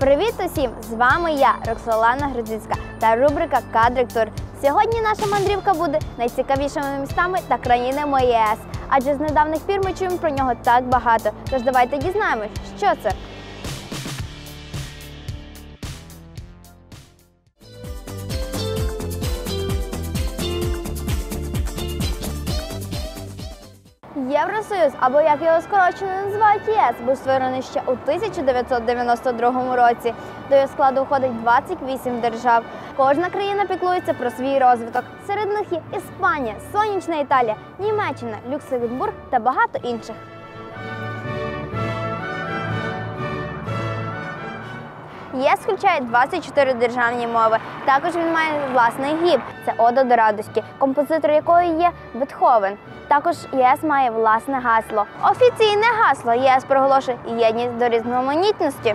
Привіт усім! З вами я, Роксолана Гродзицька та рубрика Кадрик-тур. Сьогодні наша мандрівка буде найцікавішими містами та країнами ЄС. Адже з недавніх пір ми чуємо про нього так багато. Тож давайте дізнаємось, що це. Євросоюз, або як його скорочено називають ЄС, був створений ще у 1992 році. До його складу входить 28 держав. Кожна країна піклується про свій розвиток. Серед них є Іспанія, Сонячна Італія, Німеччина, Люксембург та багато інших. ЄС включає 24 державні мови. Також він має власний гімн. Це Ода до радості, композитор якої є Бетховен. Також ЄС має власне гасло. Офіційне гасло ЄС проголошує єдність до різноманітності.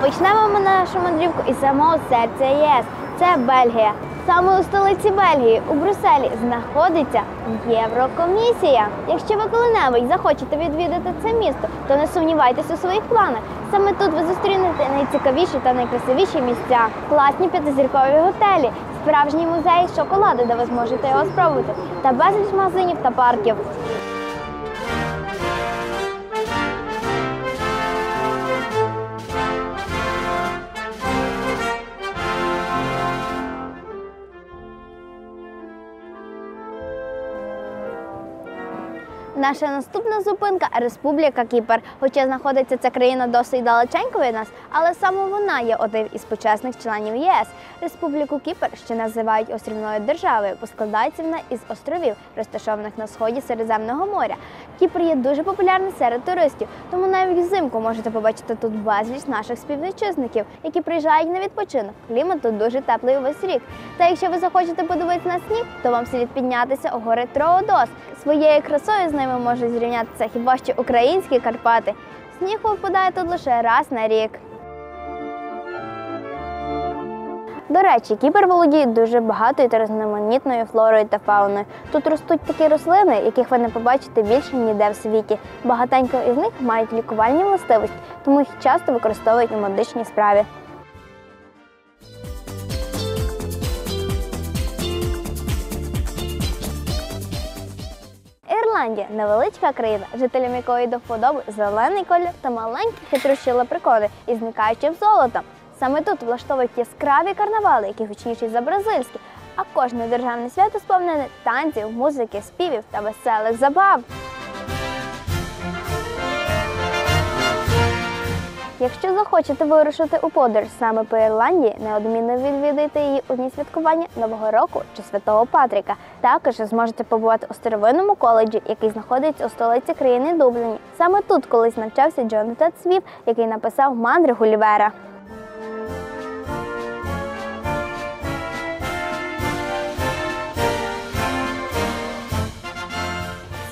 Почнемо ми нашу мандрівку із самого серця ЄС. Це Бельгія. Саме у столиці Бельгії, у Брюсселі, знаходиться Єврокомісія. Якщо ви коли-небудь захочете відвідати це місто, то не сумнівайтесь у своїх планах. Саме тут ви зустрінете найцікавіші та найкрасивіші місця, класні п'ятизіркові готелі, справжній музей шоколаду, де ви зможете його спробувати, та безліч магазинів та парків. Наша наступна зупинка Республіка Кіпр. Хоча знаходиться ця країна досить далеченько від нас, але саме вона є один із почесних членів ЄС. Республіку Кіпр ще називають острівною державою, бо складається вона із островів, розташованих на сході Середземного моря. Кіпр є дуже популярний серед туристів, тому навіть взимку можете побачити тут безліч наших співвітчизників, які приїжджають на відпочинок. Клімат тут дуже теплий увесь рік. Та якщо ви захочете подивитися на сніг, то вам слід піднятися у гори Троодос. Своєю красою з ними можуть зрівнятися хіба що українські Карпати. Сніг випадає тут лише раз на рік. До речі, Кіпр володіє дуже багатою та різноманітною флорою та фауною. Тут ростуть такі рослини, яких ви не побачите більше ніде в світі. Багатенько із них мають лікувальні властивості, тому їх часто використовують у медичній справі. Ірландія невеличка країна, жителям якої до вподоби зелений колір та маленькі хитрощі лепрекони із зникаючим золотом. Саме тут влаштовують яскраві карнавали, які гучніші за бразильські, а кожне державне свято сповнене танців, музики, співів та веселих забав. Якщо захочете вирушити у подорож саме по Ірландії, неодмінно відвідайте її у дні святкування Нового року чи Святого Патріка. Також зможете побувати у старовинному коледжі, який знаходиться у столиці країни Дубліні. Саме тут колись навчався Джонатан Свіп, який написав мандри Гулівера.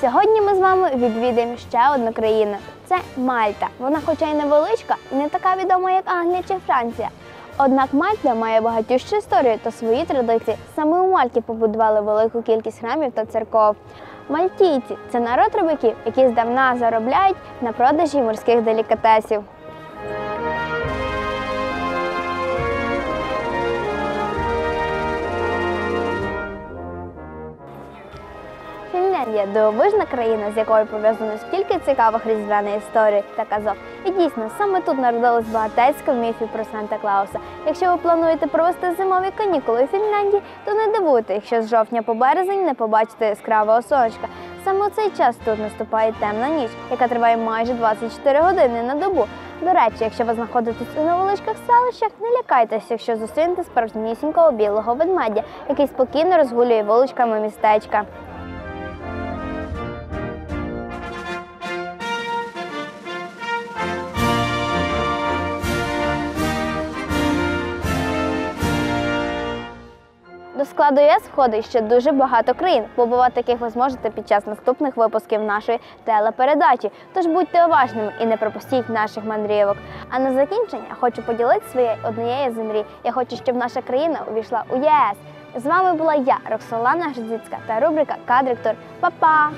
Сьогодні ми з вами відвідаємо ще одну країну. Це Мальта. Вона, хоча й невеличка, і не така відома, як Англія чи Франція. Однак Мальта має багатющу історію та свої традиції. Саме у Мальті побудували велику кількість храмів та церков. Мальтійці це народ рибаків, які здавна заробляють на продажі морських делікатесів. Фінляндія дивовижна країна, з якою пов'язано стільки цікавих різдвяних історій та казок. І дійсно, саме тут народилось багатецько міфів про Санта Клауса. Якщо ви плануєте провести зимові канікули у Фінляндії, то не дивуйте, якщо з жовтня по березень не побачите яскравого сонечка. Саме у цей час тут наступає темна ніч, яка триває майже 24 години на добу. До речі, якщо ви знаходитесь у невеличких селищах, не лякайтеся, якщо зустрінете справжнісінького білого ведмедя, який спокійно розгулює вуличками містечка. Складу ЄС входить ще дуже багато країн. Побувати таких ви зможете під час наступних випусків нашої телепередачі. Тож будьте уважними і не пропустіть наших мандрівок. А на закінчення хочу поділитися своєю однією з мрій. Я хочу, щоб наша країна увійшла у ЄС. З вами була я, Роксолана Грзицька та рубрика Кадрик Тур. Па-па!